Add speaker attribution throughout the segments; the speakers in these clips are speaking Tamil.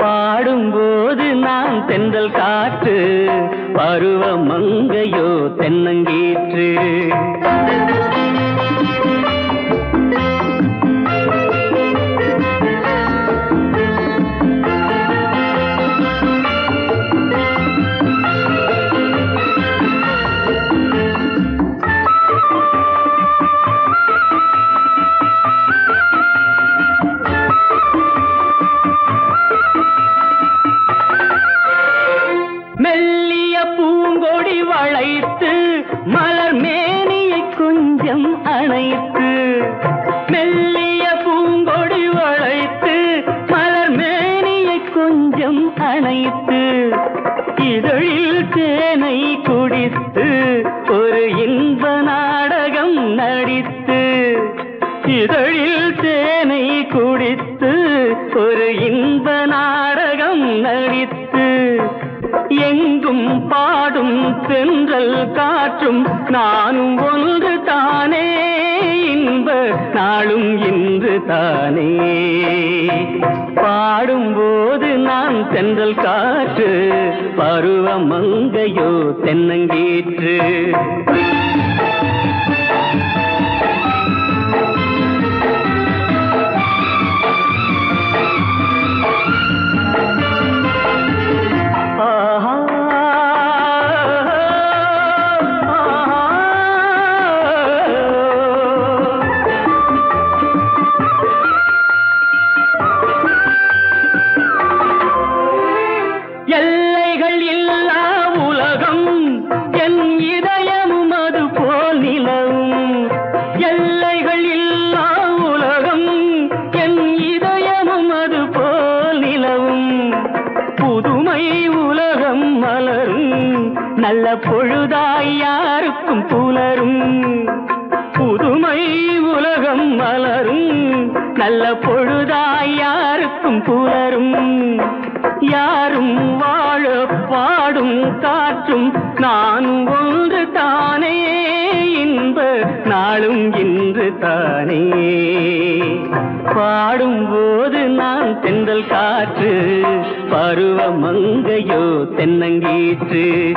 Speaker 1: பாடும்போது நான் தென்றல் காற்று பருவ மங்கையோ தென்னங்கீற்று. தென்றல் காற்று பருவ மங்கையோ தென்னங்கீற்று. புதுமை உலகம் மலரும். நல்ல பொழுதாய் யாருக்கும் புலரும். யாரும் வாழ பாடும் காற்றும் நானும் ஒன்று தானே. இன்ப நாளும் இன்று தானே. பாடும் போது நான் தென்றல் காற்று பருவ மங்கையோ தென்னங்கீற்று.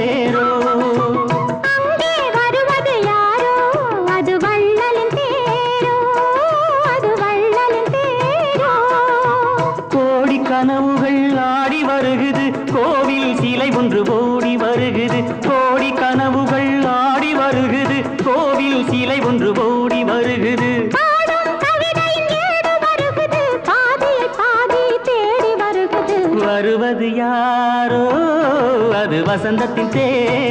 Speaker 1: வசந்தத்தின் வசந்தத்தின்
Speaker 2: தே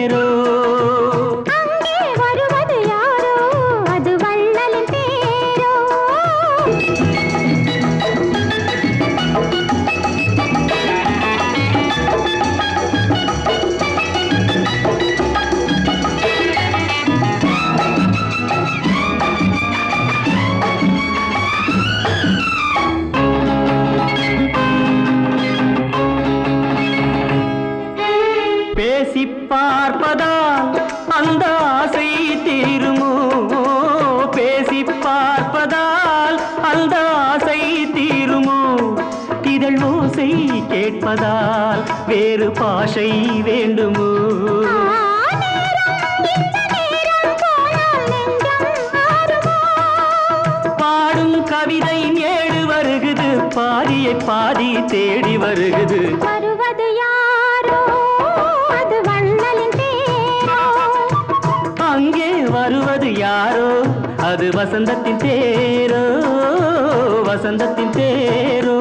Speaker 2: பாதி தேடி வருகுது.
Speaker 1: வருவது யாரோ? அது வண்ணலின் தேரோ
Speaker 2: அங்கே வருவது யாரோ? அது வசந்தத்தின் தேரோ வசந்தத்தின் தேரோ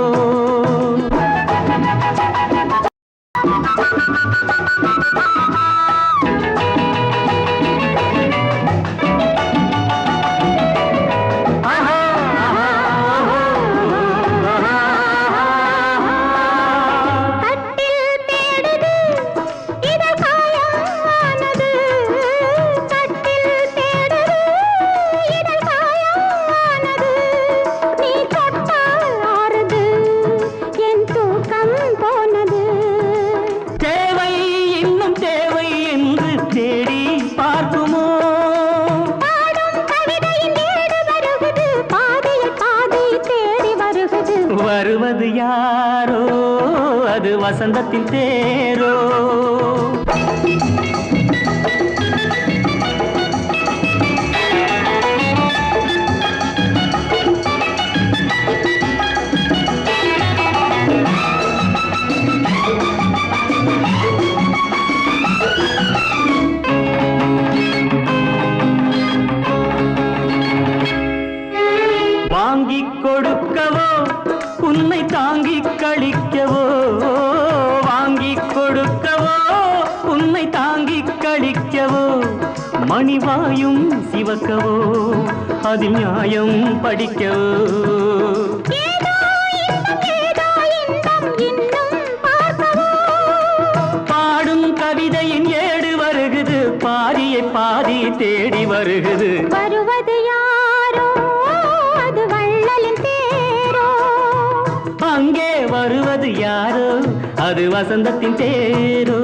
Speaker 2: அங்கே வருவது யாரோ? அது வசந்தத்தின்
Speaker 3: பேரோ?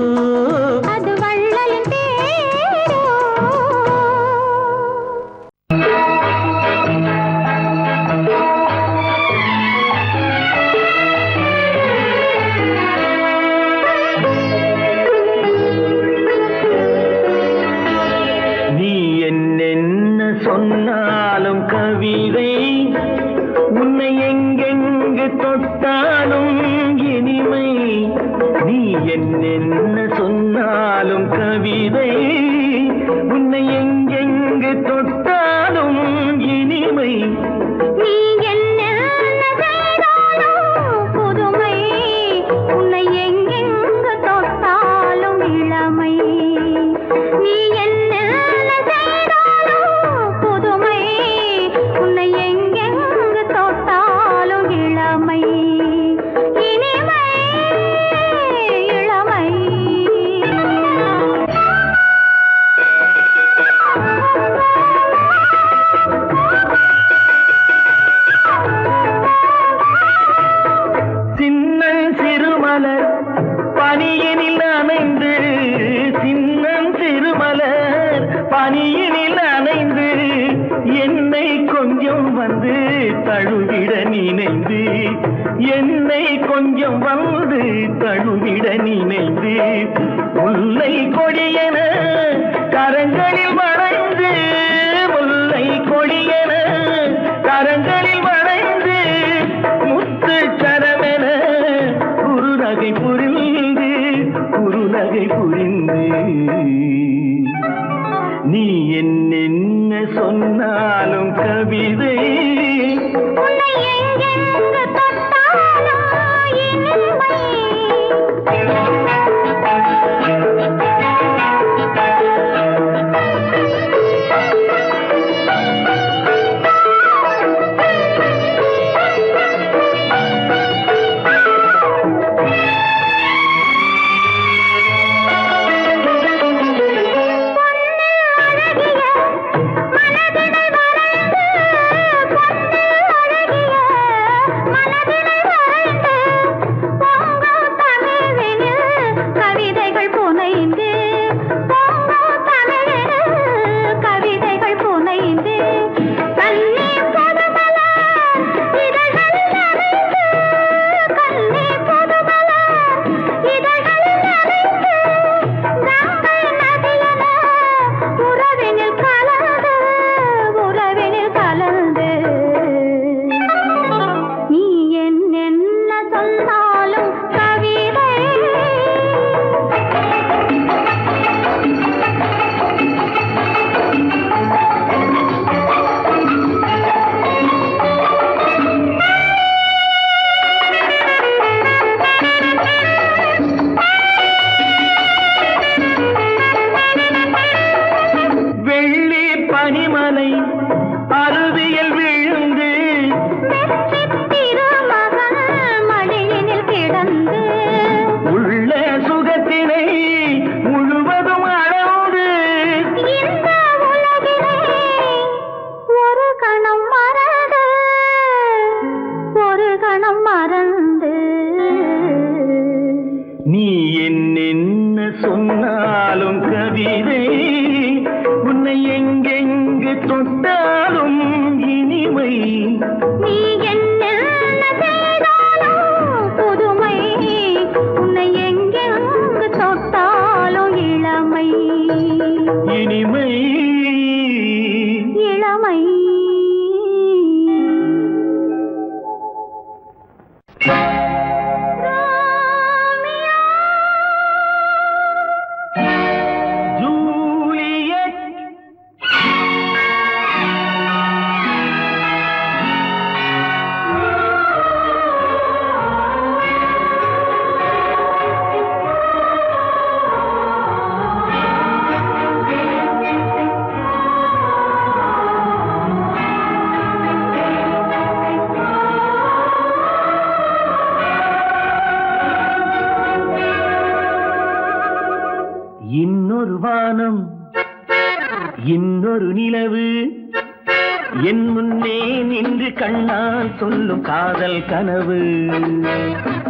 Speaker 3: கனவு.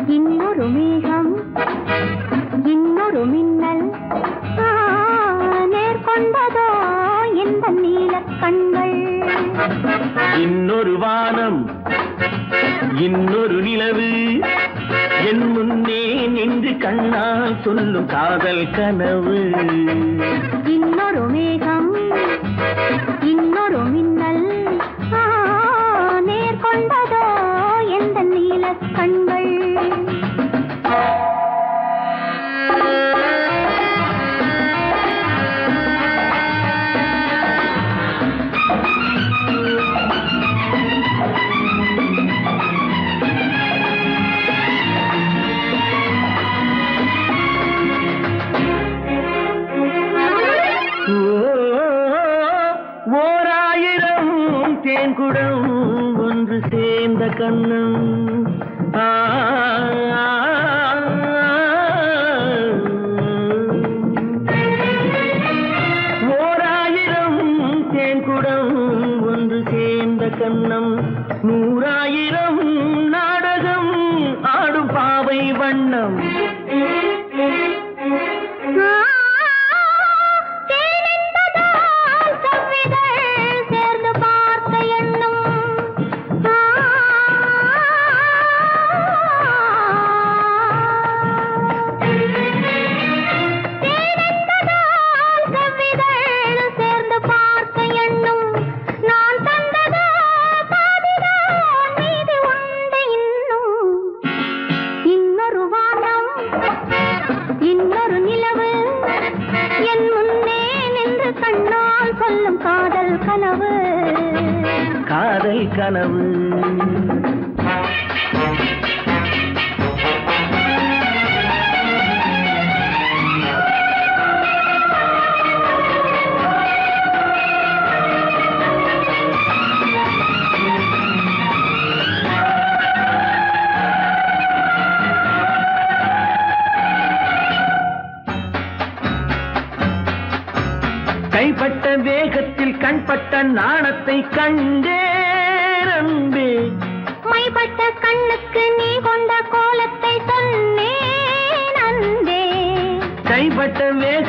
Speaker 2: இன்னொரு மேகம் இன்னொரு மின்னல். நேர்கொண்டதோ இந்த நீலக் கண்கள்?
Speaker 3: இன்னொரு வானம் இன்னொரு நிலவு. என் முன்னே நின்று கண்ணால் சொல்லும் காதல் கனவு.
Speaker 2: இன்னொரு மேகம் இன்னொரு மின்னல். நேர்கொண்டதோ எந்த கண்கள்.
Speaker 3: ஓராயிரம் தேன்குடம் ஒன்று சேர்ந்த கண்ணம் ಆ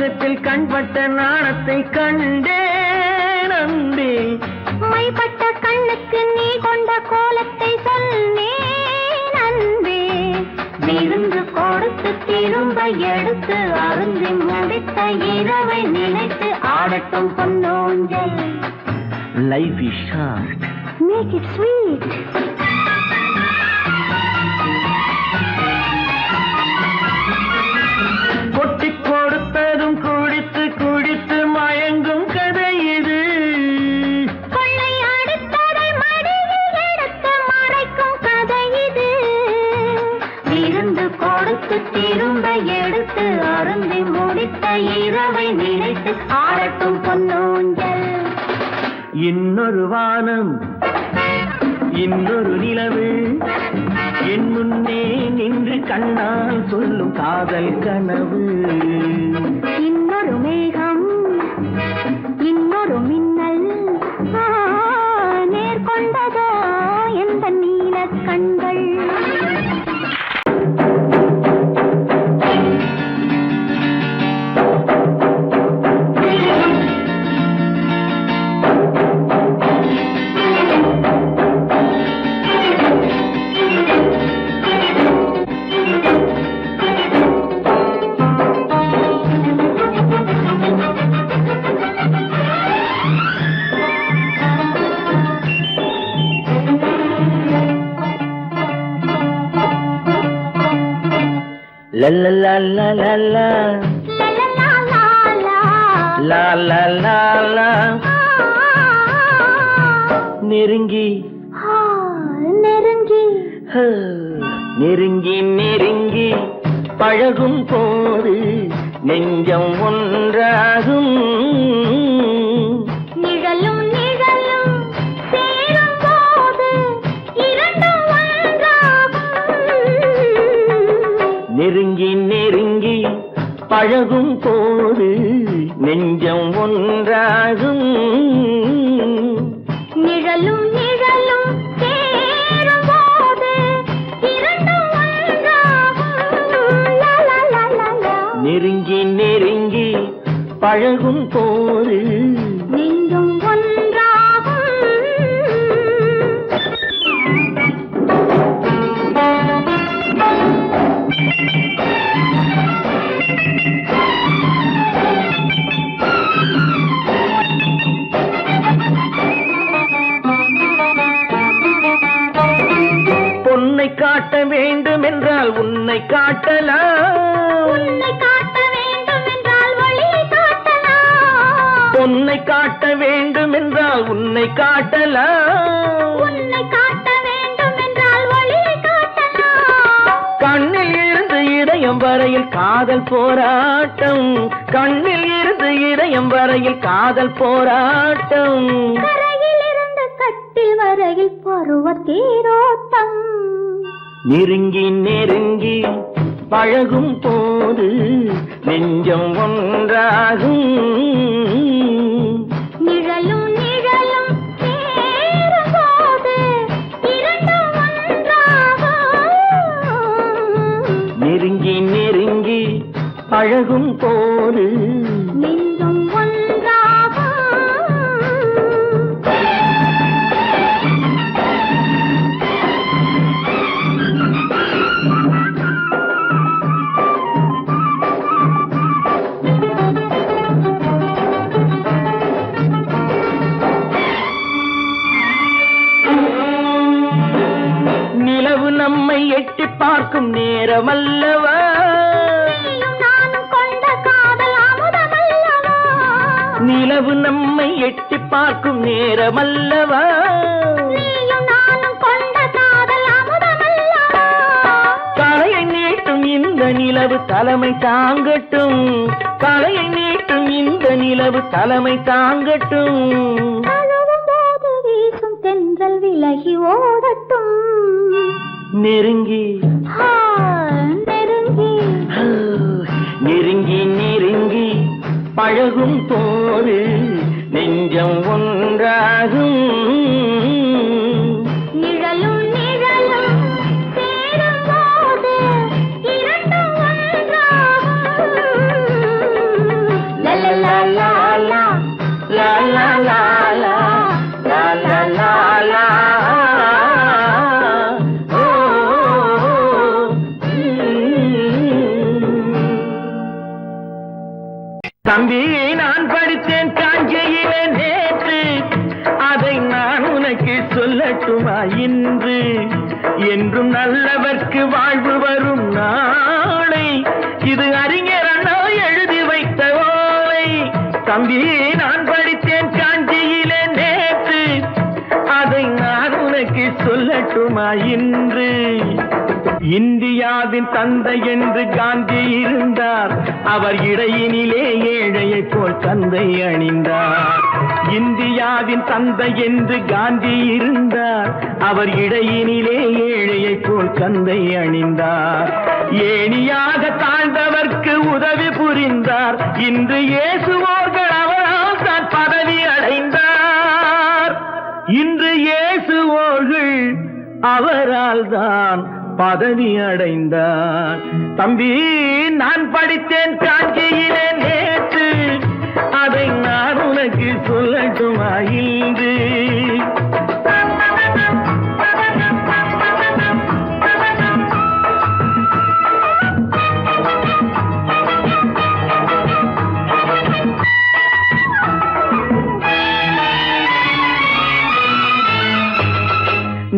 Speaker 3: வேகத்தில் கண்பட்ட நாணத்தை கண்டேன் அன்பே
Speaker 2: மைப்பட்ட கண்ணுக்கு நீ கொண்ட கோலத்தை சொன்னேன் அன்பே விருந்து கொடுத்து திரும்ப எடுத்து அருந்தி முடித்த இரவை நினைத்து ஆடட்டும் பொன்னோஞ்சல்.
Speaker 3: Life is short
Speaker 2: make it sweet ஆடட்டும் பொன்னூஞ்சல்.
Speaker 3: இன்னொரு வானம் இன்னொரு நிலவு. என் முன்னே நின்று கண்ணால் சொல்லும் காதல் கனவு.
Speaker 2: இன்னொரு மேகம் இன்னொரு மின்னல். நேர்கொண்டதோ எந்த நீலக் கண்கள்?
Speaker 3: நெருங்கி
Speaker 2: நெருங்கி
Speaker 3: நெருங்கி நெருங்கி பழகும் போது நெஞ்சம் ஒன்றாகும். பழகும் போது நெஞ்சம் ஒன்றாகும்
Speaker 2: நிழலும் நிழலும்.
Speaker 3: நெருங்கி நெருங்கி பழகும் போது
Speaker 2: நெஞ்சும்
Speaker 3: காட்டலாம்.
Speaker 2: உன்னை காட்ட வேண்டும் என்றால் வழியை காட்டலாம்.
Speaker 3: பொன்னை காட்ட வேண்டும் என்றால் உன்னை காட்டலாம்.
Speaker 2: உன்னை காட்ட வேண்டும் என்றால் வழியை காட்டலாம்.
Speaker 3: கண்ணில் இருந்து இதயம் வரையில் காதல் போராட்டம். கண்ணில் இருந்து இதயம் வரையில் காதல் போராட்டம்.
Speaker 2: கரையில் இருந்து கட்டில் வரையில் பருவ தேரோட்டம்.
Speaker 3: நெருங்கி நெருங்கி பழகும் போது நெஞ்சம் ஒன்றாகும்.
Speaker 2: நிழலும் நிழலும்
Speaker 3: நெருங்கி நெருங்கி பழகும் போது நம்மை எட்டி பார்க்கும்
Speaker 2: நேரம் அல்லவா
Speaker 3: நிலவு நம்மை எட்டி பார்க்கும்
Speaker 2: நேரம் அல்லவா
Speaker 3: தலையை நீட்டும் இந்த நிலவு தலைமை தாங்கட்டும். தலையை நீட்டும் இந்த நிலவு தலைமை தாங்கட்டும்.
Speaker 2: தென்றல் விலகி ஓடட்டும்.
Speaker 3: நெருங்கி.
Speaker 2: நெருங்கி.
Speaker 3: நெருங்கி நெருங்கி பழகும் போது நெஞ்சம் ஒன்றாகும். அவர் இடையினிலே ஏழையை போல் தந்தை அணிந்தார். இந்தியாவின் தந்தை என்று காந்தி இருந்தார். அவர் இடையினிலே ஏழையை போல் தந்தை அணிந்தார். ஏணியாக தாழ்ந்தவர்க்கு உதவி புரிந்தார். இன்று இயேசுவோர்கள் அவரால் தான் பதவி அடைந்தார். இன்று இயேசுவோர்கள் அவரால் தான் பதவி அடைந்தார். தம்பி நான் படித்தேன் காஞ்சியிலே நேற்று. அதை நான் உனக்கு சொல்லட்டுமா இன்று?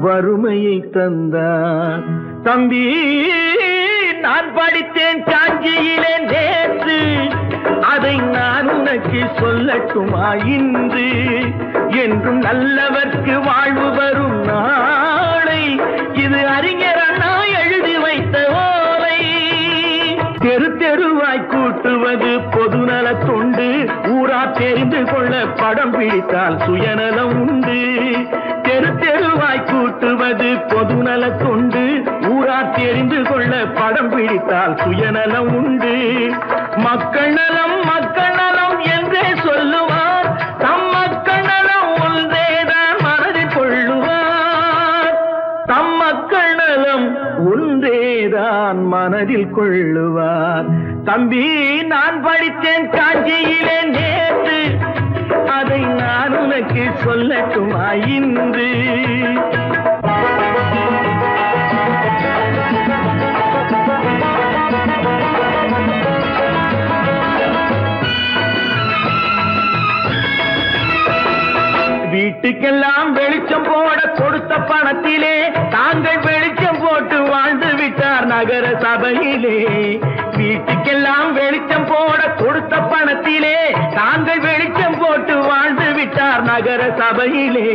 Speaker 3: வறுமையை தந்தார். தம்பி நான் படித்தேன் காஞ்சியிலே நேற்று. அதை நான் உனக்கு சொல்லட்டுமா இன்று? என்றும் நல்லவர்க்கு வாழ்வு வரும் நாளை. இது அறிஞர் அண்ணா எழுதி வைத்த ஓலை. தெரு தெருவாய் கூட்டுவது பொதுநல தொண்டு. தெரிந்து கொள்ள படம் பிடித்தால் சுயநலம் உண்டு. தெரு தெருவாய் கூட்டுவது பொதுநல கொண்டு ஊரா தெரிந்து கொள்ள படம் பிடித்தால் சுயநலம் உண்டு. மக்கள் நலம் மக்கள் நலம் என்றே சொல்லுவார். தம் மக்கள் நலம் ஒன்றேதான் மனதில் கொள்ளுவார். தம் மக்கள் நலம் ஒன்றேதான் மனதில் கொள்ளுவார். தம்பி நான் படித்தேன் காஞ்சியிலே நேற்று. அதை நான் உனக்கு சொல்லட்டுமா இன்று? வீட்டுக்கெல்லாம் வெளிச்சம் போட கொடுத்த பணத்திலே தாங்கள் வெளிச்சம் போட்டு வாழ்ந்து விட்டார் நகர சபையிலே. தாங்கள் வெளிச்சம் போட்டு வாழ்ந்து விட்டார் நகர சபையிலே.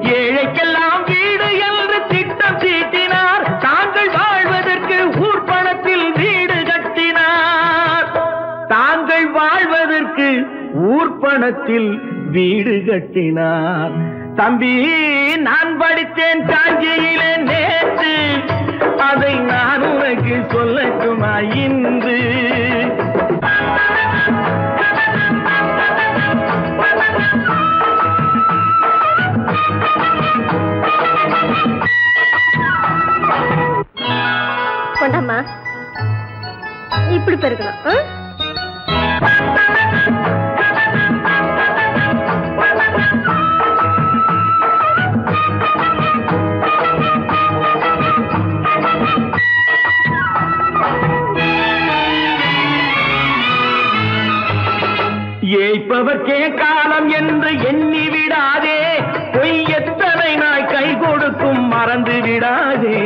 Speaker 3: ஏழைக்கெல்லாம் வீடு என்று திட்டம் தீட்டினார் தாங்கள் வாழ்வதற்கு ஊர் பணத்தில் வீடு கட்டினார். தாங்கள் வாழ்வதற்கு ஊர்ப்பணத்தில் வீடு கட்டினார். தம்பி நான் படித்தேன் காஞ்சியிலே நேற்று. அதை நான் உனக்கு சொல்லட்டுமா? இன்று
Speaker 2: இப்படி பெருக்கணும்
Speaker 3: ஏய்ப்பவர்க்கே காலம் என்று எண்ணி விடாதே பொய் எத்தனை நாய் கை கொடுக்கும் மறந்து விடாதே.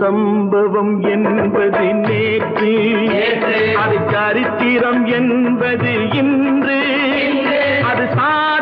Speaker 3: சம்பவம் என்பது நேற்று. அது சரித்திரம் என்பது இன்று. அது சாத